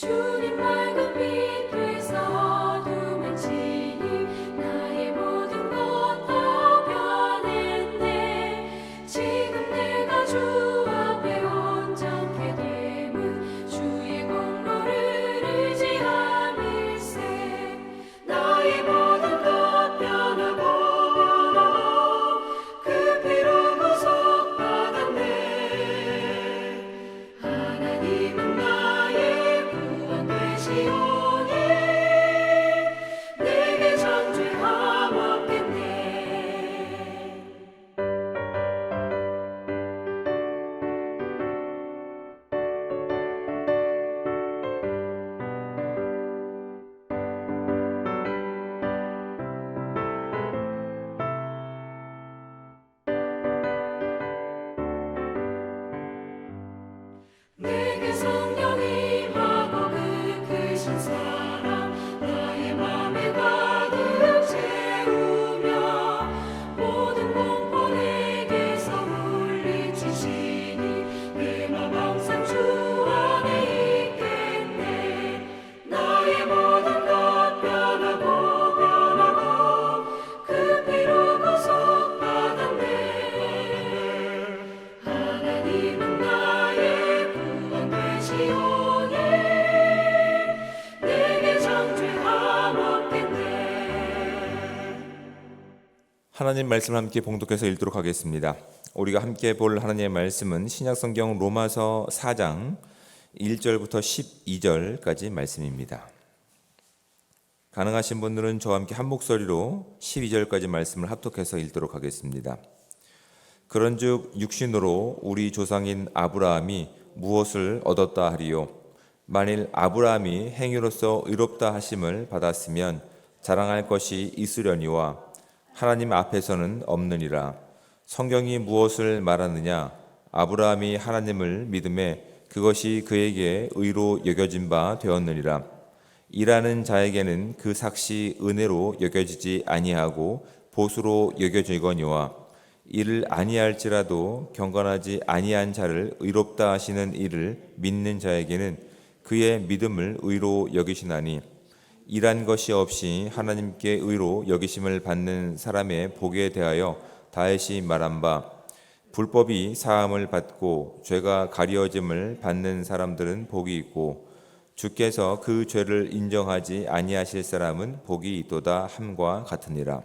주 하나님 말씀을 함께 봉독해서 읽도록 하겠습니다. 우리가 함께 볼 하나님의 말씀은 신약성경 로마서 4장 1절부터 12절까지 말씀입니다. 가능하신 분들은 저와 함께 한 목소리로 12절까지 말씀을 합독해서 읽도록 하겠습니다. 그런즉 육신으로 우리 조상인 아브라함이 무엇을 얻었다 하리요 만일 아브라함이 행위로서 의롭다 하심을 받았으면 자랑할 것이 있으려니와 하나님 앞에서는 없느니라. 성경이 무엇을 말하느냐? 아브라함이 하나님을 믿음에 그것이 그에게 의로 여겨진 바 되었느니라. 일하는 자에게는 그 삭시 은혜로 여겨지지 아니하고 보수로 여겨지거니와 이를 아니할지라도 경건하지 아니한 자를 의롭다 하시는 이를 믿는 자에게는 그의 믿음을 의로 여기시나니 일한 것이 없이 하나님께 의로 여기심을 받는 사람의 복에 대하여 다윗이 말한 바 불법이 사함을 받고 죄가 가려짐을 받는 사람들은 복이 있고 주께서 그 죄를 인정하지 아니하실 사람은 복이 있도다 함과 같으니라.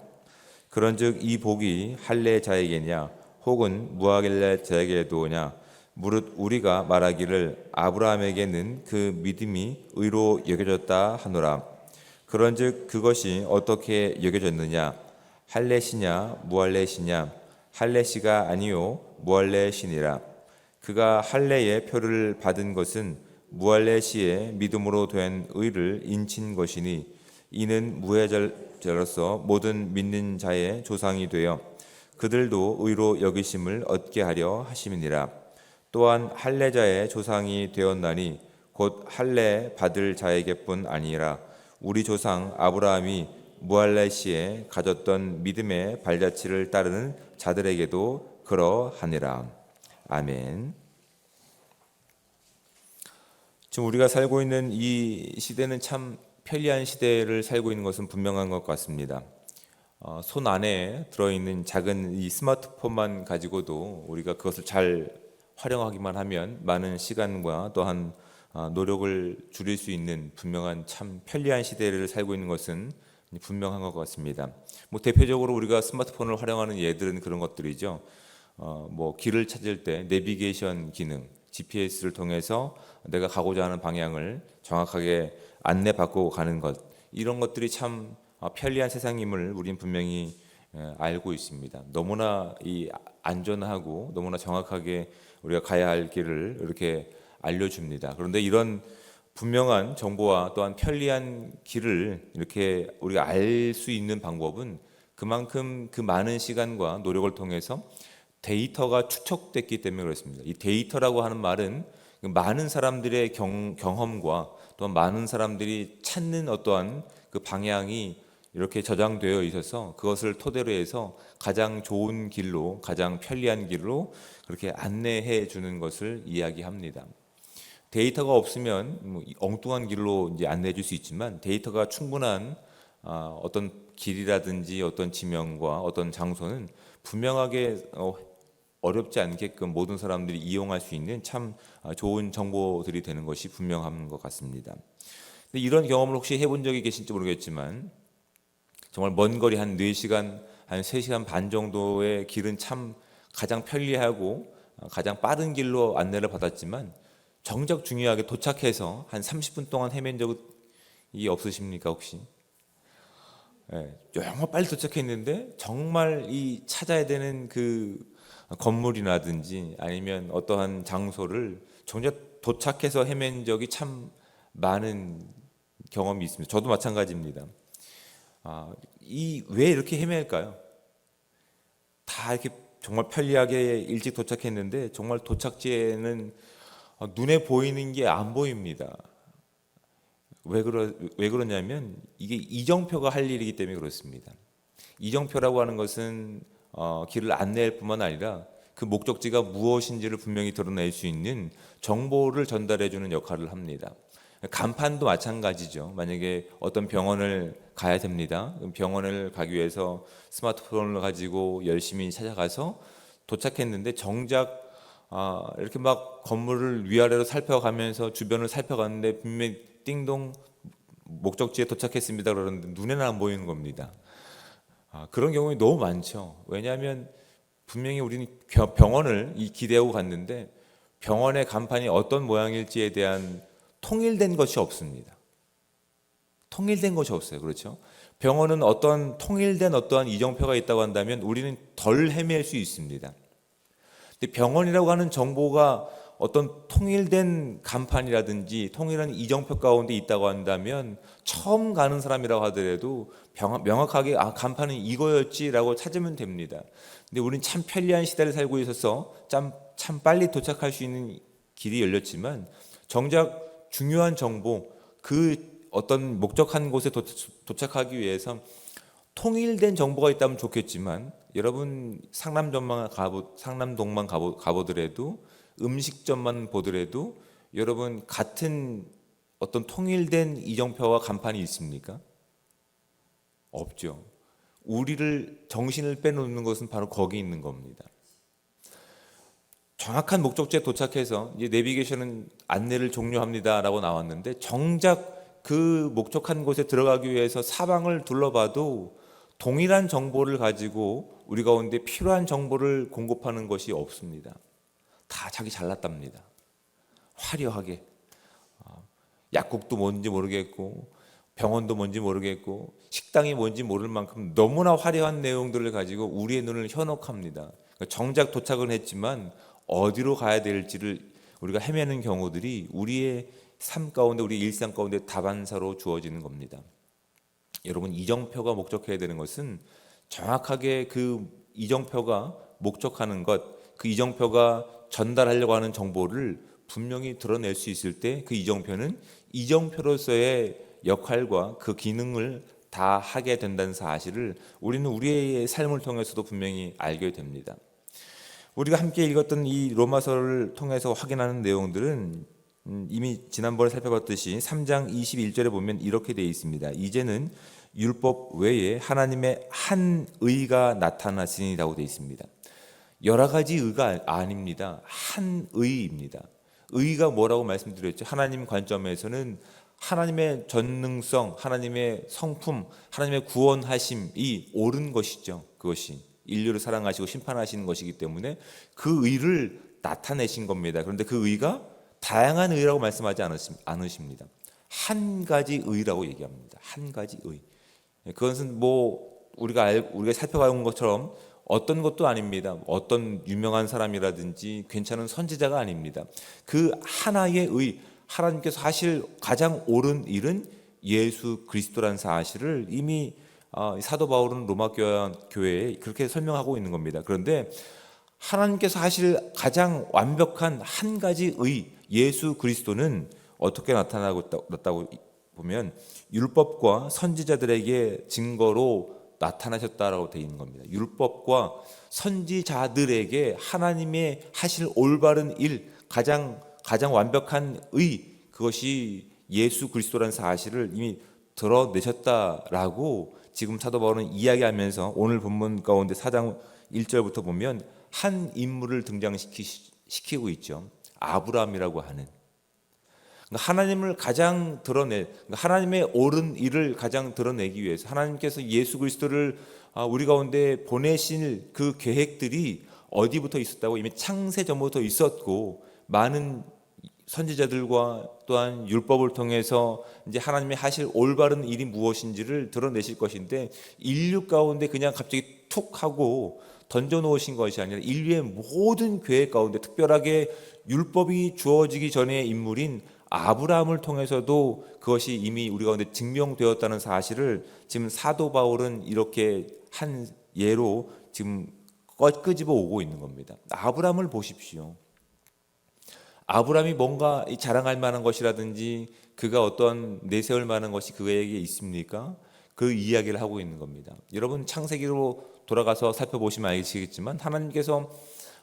그런즉 이 복이 할례 자에게냐 혹은 무할례 자에게도냐 무릇 우리가 말하기를 아브라함에게는 그 믿음이 의로 여겨졌다 하노라. 그런즉 그것이 어떻게 여겨졌느냐? 할례시냐 무할례시냐? 할례시가 아니요 무할례시니라. 그가 할례의 표를 받은 것은 무할레시에 믿음으로 된 의를 인친 것이니 이는 무해자로서 모든 믿는 자의 조상이 되어 그들도 의로 여기심을 얻게 하려 하심이니라. 또한 할례자의 조상이 되었나니 곧 할례 받을 자에게뿐 아니라 우리 조상 아브라함이 무할레시에 가졌던 믿음의 발자취를 따르는 자들에게도 그러하니라 아멘. 지금 우리가 살고 있는 이 시대는 참 편리한 시대를 살고 있는 것은 분명한 것 같습니다. 어, 손 안에 들어있는 작은 이 스마트폰만 가지고도 우리가 그것을 잘 활용하기만 하면 많은 시간과 또한 어, 노력을 줄일 수 있는 분명한 참 편리한 시대를 살고 있는 것은 분명한 것 같습니다. 뭐 대표적으로 우리가 스마트폰을 활용하는 예들은 그런 것들이죠. 어, 뭐 길을 찾을 때 내비게이션 기능, GPS를 통해서 내가 가고자 하는 방향을 정확하게 안내받고 가는 것 이런 것들이 참 어, 편리한 세상임을 우리는 분명히 예, 알고 있습니다. 너무나 이 안전하고 너무나 정확하게 우리가 가야 할 길을 이렇게 알려줍니다. 그런데 이런 분명한 정보와 또한 편리한 길을 이렇게 우리가 알 수 있는 방법은 그만큼 그 많은 시간과 노력을 통해서 데이터가 축적됐기 때문에 그렇습니다. 이 데이터라고 하는 말은 그 많은 사람들의 경, 경험과 또 많은 사람들이 찾는 어떠한 그 방향이 이렇게 저장되어 있어서 그것을 토대로 해서 가장 좋은 길로 가장 편리한 길로 그렇게 안내해 주는 것을 이야기합니다. 데이터가 없으면 뭐 엉뚱한 길로 이제 안내해 줄 수 있지만 데이터가 충분한 아, 어떤 길이라든지 어떤 지명과 어떤 장소는 분명하게 어, 어렵지 않게끔 모든 사람들이 이용할 수 있는 참 아, 좋은 정보들이 되는 것이 분명한 것 같습니다. 근데 이런 경험을 혹시 해본 적이 계신지 모르겠지만 정말 먼 거리 한 4시간, 한 3시간 반 정도의 길은 참 가장 편리하고 아, 가장 빠른 길로 안내를 받았지만 정작 중요하게 도착해서 한 30분 동안 헤맨 적이 없으십니까 혹시? 예, 영어 빨리 도착했는데 정말 이 찾아야 되는 그 건물이라든지 아니면 어떠한 장소를 정작 도착해서 헤맨 적이 참 많은 경험이 있습니다. 저도 마찬가지입니다. 아, 이 왜 이렇게 헤맬까요? 다 이렇게 정말 편리하게 일찍 도착했는데 정말 도착지에는 눈에 보이는 게 안 보입니다. 왜 그러 왜 그러냐면 이게 이정표가 할 일이기 때문에 그렇습니다. 이정표라고 하는 것은 어, 길을 안내할 뿐만 아니라 그 목적지가 무엇인지를 분명히 드러낼 수 있는 정보를 전달해 주는 역할을 합니다. 간판도 마찬가지죠. 만약에 어떤 병원을 가야 됩니다. 병원을 가기 위해서 스마트폰을 가지고 열심히 찾아가서 도착했는데 정작 아, 이렇게 막 건물을 위아래로 살펴가면서 주변을 살펴갔는데 분명히 띵동 목적지에 도착했습니다. 그러는데 눈에는 안 보이는 겁니다. 아, 그런 경우가 너무 많죠. 왜냐하면 분명히 우리는 겨- 병원을 이 기대하고 갔는데 병원의 간판이 어떤 모양일지에 대한 통일된 것이 없습니다. 통일된 것이 없어요. 그렇죠? 병원은 어떤 통일된 어떠한 이정표가 있다고 한다면 우리는 덜 헤맬 수 있습니다. 근데 병원이라고 하는 정보가 어떤 통일된 간판이라든지 통일한 이정표 가운데 있다고 한다면 처음 가는 사람이라고 하더라도 병- 명확하게 아 간판은 이거였지라고 찾으면 됩니다. 근데 우리는 참 편리한 시대를 살고 있어서 참, 참 빨리 도착할 수 있는 길이 열렸지만 정작 중요한 정보 그 어떤 목적한 곳에 도, 도착하기 위해서 통일된 정보가 있다면 좋겠지만 여러분 상남동만 가보 상남동만 가보, 가보더라도 음식점만 보더라도 여러분 같은 어떤 통일된 이정표와 간판이 있습니까? 없죠. 우리를 정신을 빼놓는 것은 바로 거기 있는 겁니다. 정확한 목적지에 도착해서 이제 내비게이션은 안내를 종료합니다라고 나왔는데 정작 그 목적한 곳에 들어가기 위해서 사방을 둘러봐도 동일한 정보를 가지고 우리 가운데 필요한 정보를 공급하는 것이 없습니다. 다 자기 잘났답니다. 화려하게 어, 약국도 뭔지 모르겠고 병원도 뭔지 모르겠고 식당이 뭔지 모를 만큼 너무나 화려한 내용들을 가지고 우리의 눈을 현혹합니다. 그러니까 정작 도착은 했지만 어디로 가야 될지를 우리가 헤매는 경우들이 우리의 삶 가운데 우리 일상 가운데 다반사로 주어지는 겁니다. 여러분 이정표가 목적해야 되는 것은 정확하게 그 이정표가 목적하는 것, 그 이정표가 전달하려고 하는 정보를 분명히 드러낼 수 있을 때 그 이정표는 이정표로서의 역할과 그 기능을 다 하게 된다는 사실을 우리는 우리의 삶을 통해서도 분명히 알게 됩니다. 우리가 함께 읽었던 이 로마서를 통해서 확인하는 내용들은 음, 이미 지난번에 살펴봤듯이 3장 21절에 보면 이렇게 되어 있습니다. 이제는 율법 외에 하나님의 한 의가 나타나시니라고 되어 있습니다. 여러 가지 의가 아닙니다. 한 의입니다. 의가 뭐라고 말씀드렸죠? 하나님 관점에서는 하나님의 전능성, 하나님의 성품, 하나님의 구원하심이 옳은 것이죠. 그것이 인류를 사랑하시고 심판하시는 것이기 때문에 그 의를 나타내신 겁니다. 그런데 그 의가 다양한 의라고 말씀하지 않으십니다. 한 가지 의라고 얘기합니다. 한 가지 의. 그것은 뭐 우리가 알, 우리가 살펴본 것처럼 어떤 것도 아닙니다. 어떤 유명한 사람이라든지 괜찮은 선지자가 아닙니다. 그 하나의 의, 하나님께서 하실 가장 옳은 일은 예수 그리스도라는 사실을 이미 아, 사도 바울은 로마 교회- 교회에 그렇게 설명하고 있는 겁니다. 그런데 하나님께서 하실 가장 완벽한 한 가지 의 예수 그리스도는 어떻게 나타나고 있다고 보면 율법과 선지자들에게 증거로 나타나셨다라고 되어 있는 겁니다. 율법과 선지자들에게 하나님의 하실 올바른 일 가장 가장 완벽한 의 그것이 예수 그리스도라는 사실을 이미 드러내셨다라고 지금 사도 바울은 이야기하면서 오늘 본문 가운데 4장 1절부터 보면 한 인물을 등장시키고 있죠. 아브라함이라고 하는 그러니까 하나님을 가장 드러내 그러니까 하나님의 옳은 일을 가장 드러내기 위해서 하나님께서 예수 그리스도를 아, 우리 가운데 보내실 그 계획들이 어디부터 있었다고 이미 창세 전부터 있었고 많은 선지자들과 또한 율법을 통해서 이제 하나님의 하실 올바른 일이 무엇인지를 드러내실 것인데 인류 가운데 그냥 갑자기 툭 하고 던져 놓으신 것이 아니라 인류의 모든 계획 가운데 특별하게 율법이 주어지기 전의 인물인 아브라함을 통해서도 그것이 이미 우리 가운데 증명되었다는 사실을 지금 사도 바울은 이렇게 한 예로 지금 꺼- 끄집어 오고 있는 겁니다. 아브라함을 보십시오. 아브라함이 뭔가 이 자랑할 만한 것이라든지 그가 어떤 내세울 만한 것이 그에게 있습니까? 그 이야기를 하고 있는 겁니다. 여러분 창세기로 돌아가서 살펴보시면 알겠지만 하나님께서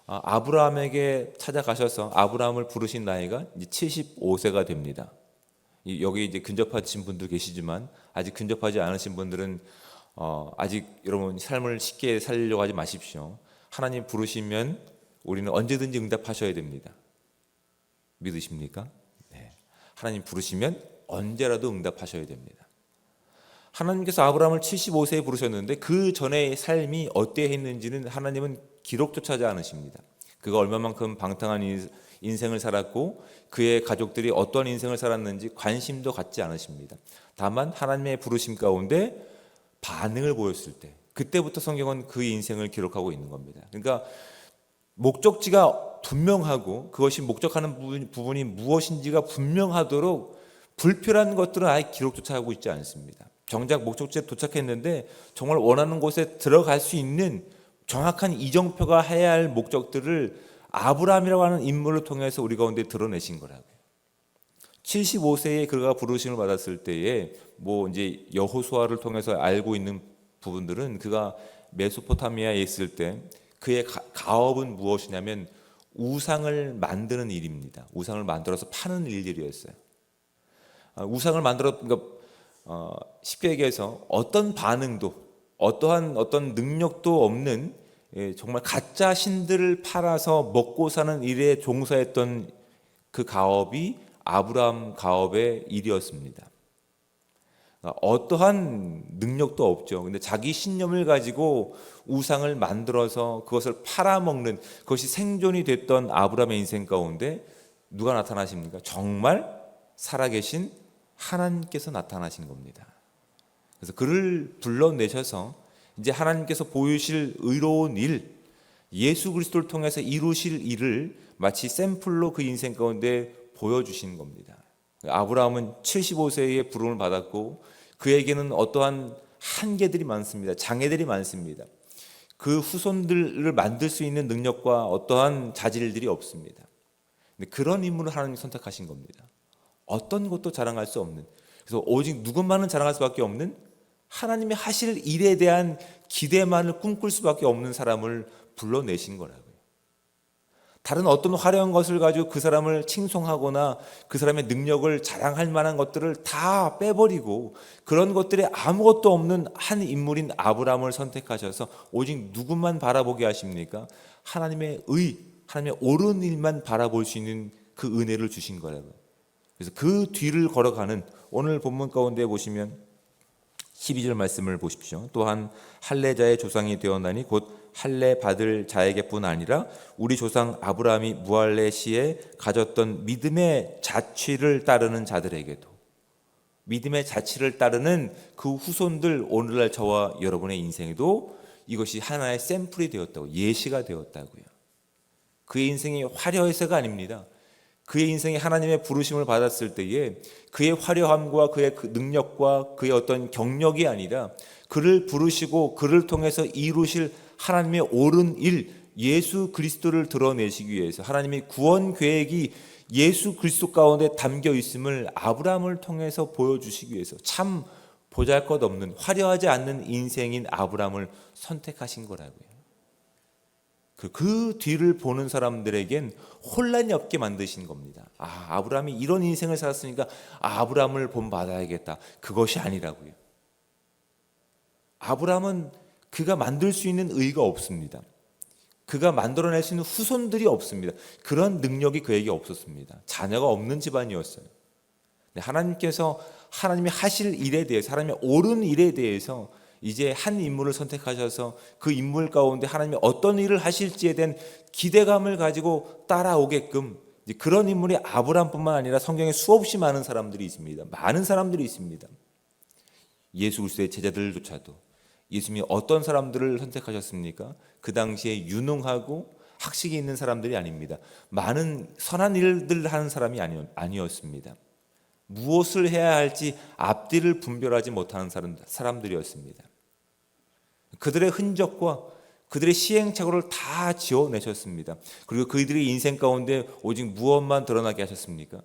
아, 아브라함에게 찾아가셔서 아브라함을 부르신 나이가 이제 75세가 됩니다. 이- 여기 이제 근접하신 분도 계시지만 아직 근접하지 않으신 분들은 어, 아직 여러분 삶을 쉽게 살려고 하지 마십시오. 하나님 부르시면 우리는 언제든지 응답하셔야 됩니다. 믿으십니까? 네. 하나님 부르시면 언제라도 응답하셔야 됩니다. 하나님께서 아브라함을 75세에 부르셨는데 그 전의 삶이 어떠했는지는 하나님은 기록조차 하지 않으십니다. 그가 얼마만큼 방탕한 인- 인생을 살았고 그의 가족들이 어떤 인생을 살았는지 관심도 갖지 않으십니다. 다만 하나님의 부르심 가운데 반응을 보였을 때 그때부터 성경은 그 인생을 기록하고 있는 겁니다. 그러니까 목적지가 분명하고 그것이 목적하는 부분- 부분이 무엇인지가 분명하도록 불필요한 것들은 아예 기록조차 하고 있지 않습니다. 정작 목적지에 도착했는데 정말 원하는 곳에 들어갈 수 있는 정확한 이정표가 해야 할 목적들을 아브라함이라고 하는 인물을 통해서 우리 가운데 드러내신 거라고요. 75세에 그가 부르심을 받았을 때에 뭐 이제 여호수아를 통해서 알고 있는 부분들은 그가 메소포타미아에 있을 때 그의 가- 가업은 무엇이냐면 우상을 만드는 일입니다. 우상을 만들어서 파는 일들이었어요. 아, 우상을 만들어 그러니까 어, 쉽게 얘기해서 어떤 반응도 어떠한 어떤 능력도 없는 예, 정말 가짜 신들을 팔아서 먹고 사는 일에 종사했던 그 가업이 아브라함 가업의 일이었습니다. 그러니까 어떠한 능력도 없죠. 근데 자기 신념을 가지고 우상을 만들어서 그것을 팔아먹는 그것이 생존이 됐던 아브라함의 인생 가운데 누가 나타나십니까? 정말 살아계신 하나님께서 나타나신 겁니다. 그래서 그를 불러내셔서 이제 하나님께서 보이실 의로운 일, 예수 그리스도를 통해서 이루실 일을 마치 샘플로 그 인생 가운데 보여주신 겁니다. 아브라함은 75세에 부름을 받았고 그에게는 어떠한 한계들이 많습니다. 장애들이 많습니다. 그 후손들을 만들 수 있는 능력과 어떠한 자질들이 없습니다. 그런 인물을 하나님이 선택하신 겁니다. 어떤 것도 자랑할 수 없는 그래서 오직 누구만은 자랑할 수밖에 없는 하나님이 하실 일에 대한 기대만을 꿈꿀 수밖에 없는 사람을 불러내신 거라고요. 다른 어떤 화려한 것을 가지고 그 사람을 칭송하거나 그 사람의 능력을 자랑할 만한 것들을 다 빼버리고 그런 것들에 아무것도 없는 한 인물인 아브라함을 선택하셔서 오직 누구만 바라보게 하십니까? 하나님의 의, 하나님의 옳은 일만 바라볼 수 있는 그 은혜를 주신 거라고요. 그래서 그 뒤를 걸어가는 오늘 본문 가운데 보시면 12절 말씀을 보십시오. 또한 할례자의 조상이 되었나니 곧 할례 받을 자에게뿐 아니라 우리 조상 아브라함이 무할레 시에 가졌던 믿음의 자취를 따르는 자들에게도 믿음의 자취를 따르는 그 후손들 오늘날 저와 여러분의 인생에도 이것이 하나의 샘플이 되었다고 예시가 되었다고요. 그의 인생이 화려해서가 아닙니다. 그의 인생이 하나님의 부르심을 받았을 때에 그의 화려함과 그의 그 능력과 그의 어떤 경력이 아니라 그를 부르시고 그를 통해서 이루실 하나님의 옳은 일 예수 그리스도를 드러내시기 위해서 하나님의 구원 계획이 예수 그리스도 가운데 담겨 있음을 아브라함을 통해서 보여주시기 위해서 참 보잘것없는 화려하지 않는 인생인 아브라함을 선택하신 거라고요. 그, 그 뒤를 보는 사람들에겐 혼란이 없게 만드신 겁니다. 아, 아브라함이 이런 인생을 살았으니까 아 브라함을 본받아야겠다. 그것이 아니라고요. 아브라함은 그가 만들 수 있는 의가 없습니다. 그가 만들어낼 수 있는 후손들이 없습니다. 그런 능력이 그에게 없었습니다. 자녀가 없는 집안이었어요. 네, 하나님께서 하나님이 하실 일에 대해서 하나님의 옳은 일에 대해서 이제 한 인물을 선택하셔서 그 인물 가운데 하나님이 어떤 일을 하실지에 대한 기대감을 가지고 따라오게끔 그런 인물이 아브라함뿐만 아니라 성경에 수없이 많은 사람들이 있습니다. 많은 사람들이 있습니다. 예수 그리스도의 제자들조차도 예수님이 어떤 사람들을 선택하셨습니까? 그 당시에 유능하고 학식이 있는 사람들이 아닙니다. 많은 선한 일들 하는 사람이 아니, 아니었습니다. 무엇을 해야 할지 앞뒤를 분별하지 못하는 사람, 사람들이었습니다. 그들의 흔적과 그들의 시행착오를 다 지어내셨습니다. 그리고 그들의 인생 가운데 오직 무엇만 드러나게 하셨습니까?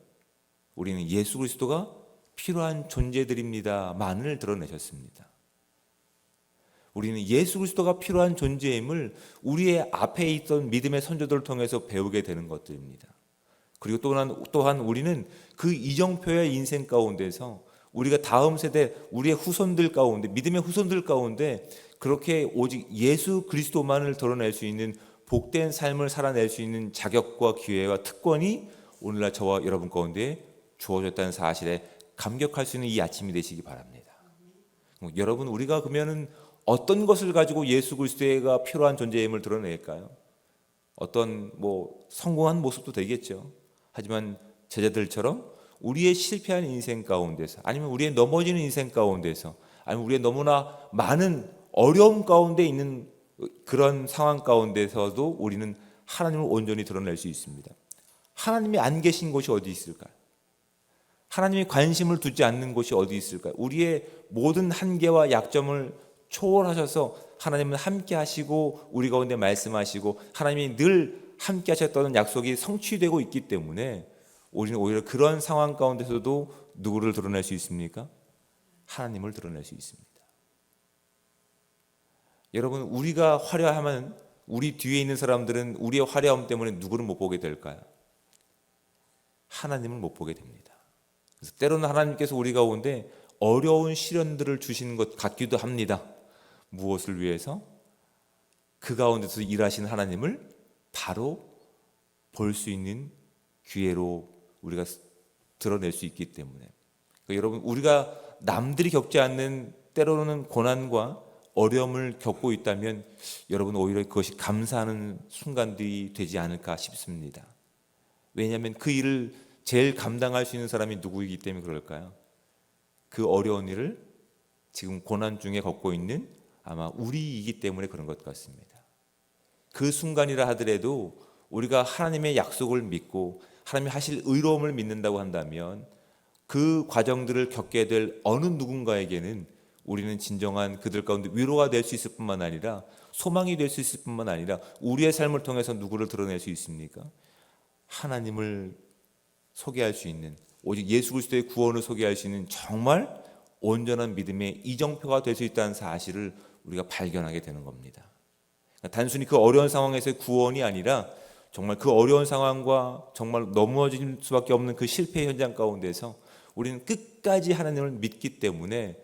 우리는 예수 그리스도가 필요한 존재들입니다만을 드러내셨습니다. 우리는 예수 그리스도가 필요한 존재임을 우리의 앞에 있던 믿음의 선조들을 통해서 배우게 되는 것들입니다. 그리고 또한, 또한 우리는 그 이정표의 인생 가운데서 우리가 다음 세대 우리의 후손들 가운데 믿음의 후손들 가운데 그렇게 오직 예수 그리스도만을 드러낼 수 있는 복된 삶을 살아낼 수 있는 자격과 기회와 특권이 오늘날 저와 여러분 가운데 주어졌다는 사실에 감격할 수 있는 이 아침이 되시기 바랍니다. 여러분 우리가 그러면은 어떤 것을 가지고 예수 그리스도가 필요한 존재임을 드러낼까요? 어떤 뭐 성공한 모습도 되겠죠. 하지만 제자들처럼 우리의 실패한 인생 가운데서 아니면 우리의 넘어지는 인생 가운데서 아니면 우리의 너무나 많은 어려움 가운데 있는 그런 상황 가운데서도 우리는 하나님을 온전히 드러낼 수 있습니다. 하나님이 안 계신 곳이 어디 있을까요? 하나님이 관심을 두지 않는 곳이 어디 있을까요? 우리의 모든 한계와 약점을 초월하셔서 하나님은 함께 하시고 우리 가운데 말씀하시고 하나님이 늘 함께 하셨다는 약속이 성취되고 있기 때문에 우리는 오히려 그런 상황 가운데서도 누구를 드러낼 수 있습니까? 하나님을 드러낼 수 있습니다. 여러분 우리가 화려하면 우리 뒤에 있는 사람들은 우리의 화려함 때문에 누구를 못 보게 될까요? 하나님을 못 보게 됩니다. 그래서 때로는 하나님께서 우리 가운데 어려운 시련들을 주시는 것 같기도 합니다. 무엇을 위해서? 그 가운데서 일하시는 하나님을 바로 볼 수 있는 기회로 우리가 드러낼 수 있기 때문에 그러니까 여러분 우리가 남들이 겪지 않는 때로는 고난과 어려움을 겪고 있다면 여러분 오히려 그것이 감사하는 순간들이 되지 않을까 싶습니다. 왜냐하면 그 일을 제일 감당할 수 있는 사람이 누구이기 때문에 그럴까요? 그 어려운 일을 지금 고난 중에 겪고 있는 아마 우리이기 때문에 그런 것 같습니다. 그 순간이라 하더라도 우리가 하나님의 약속을 믿고 하나님이 하실 의로움을 믿는다고 한다면 그 과정들을 겪게 될 어느 누군가에게는 우리는 진정한 그들 가운데 위로가 될 수 있을 뿐만 아니라 소망이 될 수 있을 뿐만 아니라 우리의 삶을 통해서 누구를 드러낼 수 있습니까? 하나님을 소개할 수 있는 오직 예수 그리스도의 구원을 소개할 수 있는 정말 온전한 믿음의 이정표가 될 수 있다는 사실을 우리가 발견하게 되는 겁니다. 그러니까 단순히 그 어려운 상황에서의 구원이 아니라 정말 그 어려운 상황과 정말 넘어질 수밖에 없는 그 실패 현장 가운데서 우리는 끝까지 하나님을 믿기 때문에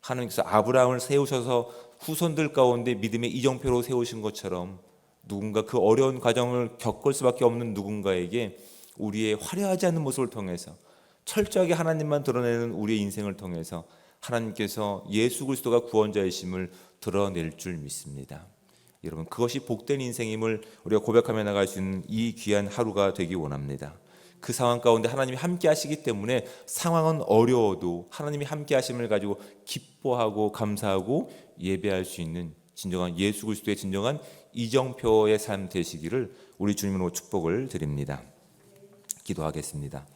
하나님께서 아브라함을 세우셔서 후손들 가운데 믿음의 이정표로 세우신 것처럼 누군가 그 어려운 과정을 겪을 수밖에 없는 누군가에게 우리의 화려하지 않은 모습을 통해서 철저하게 하나님만 드러내는 우리의 인생을 통해서 하나님께서 예수 그리스도가 구원자이심을 드러낼 줄 믿습니다. 여러분 그것이 복된 인생임을 우리가 고백하며 나갈 수 있는 이 귀한 하루가 되기 원합니다. 그 상황 가운데 하나님이 함께 하시기 때문에 상황은 어려워도 하나님이 함께 하심을 가지고 기뻐하고 감사하고 예배할 수 있는 진정한 예수 그리스도의 진정한 이정표의 삶 되시기를 우리 주님으로 축복을 드립니다. 기도하겠습니다.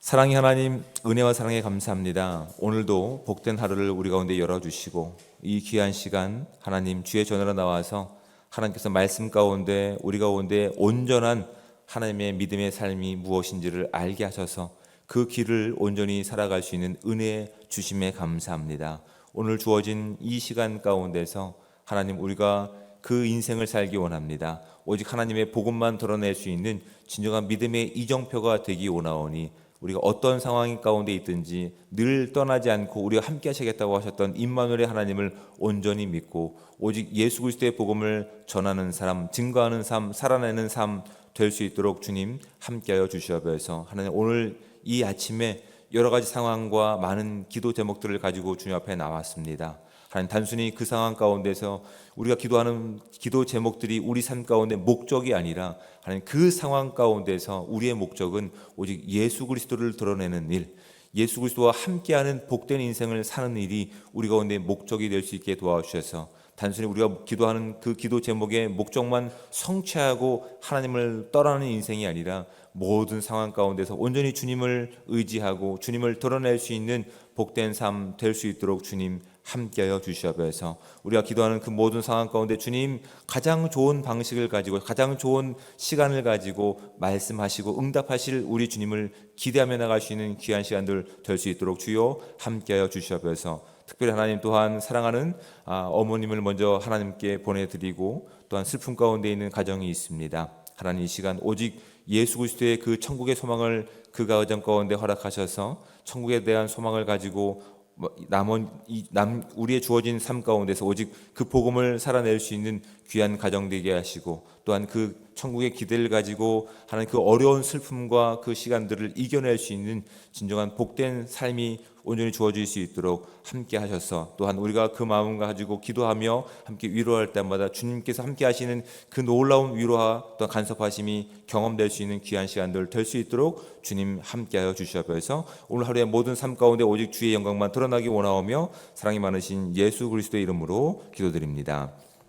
사랑의 하나님, 은혜와 사랑에 감사합니다. 오늘도 복된 하루를 우리 가운데 열어주시고 이 귀한 시간 하나님 주의 전으로 나와서 하나님께서 말씀 가운데 우리 가운데 온전한 하나님의 믿음의 삶이 무엇인지를 알게 하셔서 그 길을 온전히 살아갈 수 있는 은혜 주심에 감사합니다. 오늘 주어진 이 시간 가운데서 하나님 우리가 그 인생을 살기 원합니다. 오직 하나님의 복음만 드러낼 수 있는 진정한 믿음의 이정표가 되기 원하오니 우리가 어떤 상황 가운데 있든지 늘 떠나지 않고 우리가 함께 하시겠다고 하셨던 임마누엘의 하나님을 온전히 믿고 오직 예수 그리스도의 복음을 전하는 사람, 증거하는 삶, 살아내는 삶 될 수 있도록 주님 함께하여 주시옵소서. 하나님 오늘 이 아침에 여러 가지 상황과 많은 기도 제목들을 가지고 주님 앞에 나왔습니다. 하나님 단순히 그 상황 가운데서 우리가 기도하는 기도 제목들이 우리 삶 가운데 목적이 아니라 하나님 그 상황 가운데서 우리의 목적은 오직 예수 그리스도를 드러내는 일, 예수 그리스도와 함께하는 복된 인생을 사는 일이 우리 가운데 목적이 될 수 있게 도와주셔서 단순히 우리가 기도하는 그 기도 제목의 목적만 성취하고 하나님을 떠나는 인생이 아니라 모든 상황 가운데서 온전히 주님을 의지하고 주님을 드러낼 수 있는 복된 삶 될 수 있도록 주님 함께하여 주시옵소서. 우리가 기도하는 그 모든 상황 가운데 주님 가장 좋은 방식을 가지고 가장 좋은 시간을 가지고 말씀하시고 응답하실 우리 주님을 기대하며 나갈 수 있는 귀한 시간들 될 수 있도록 주여 함께하여 주시옵소서. 특별히 하나님 또한 사랑하는 아, 어머님을 먼저 하나님께 보내드리고 또한 슬픔 가운데 있는 가정이 있습니다. 하나님 이 시간 오직 예수 그리스도의 그 천국의 소망을 그 가정 가운데 허락하셔서 천국에 대한 소망을 가지고 뭐 남은 이 남 우리의 주어진 삶 가운데서 오직 그 복음을 살아낼 수 있는 귀한 가정 되게 하시고 또한 그 천국의 기대를 가지고 하는 그 어려운 슬픔과 그 시간들을 이겨낼 수 있는 진정한 복된 삶이 온전히 주어질 수 있도록 함께 하셔서 또한 우리가 그 마음 가지고 기도하며 함께 위로할 때마다 주님께서 함께 하시는 그 놀라운 위로와 또 간섭하심이 경험될 수 있는 귀한 시간들 될 수 있도록 주님 함께하여 주시옵소서. 오늘 하루의 모든 삶 가운데 오직 주의 영광만 드러나기 원하오며 사랑이 많으신 예수 그리스도의 이름으로 기도드립니다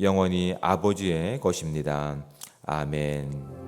영원히 아버지의 것입니다. 아멘.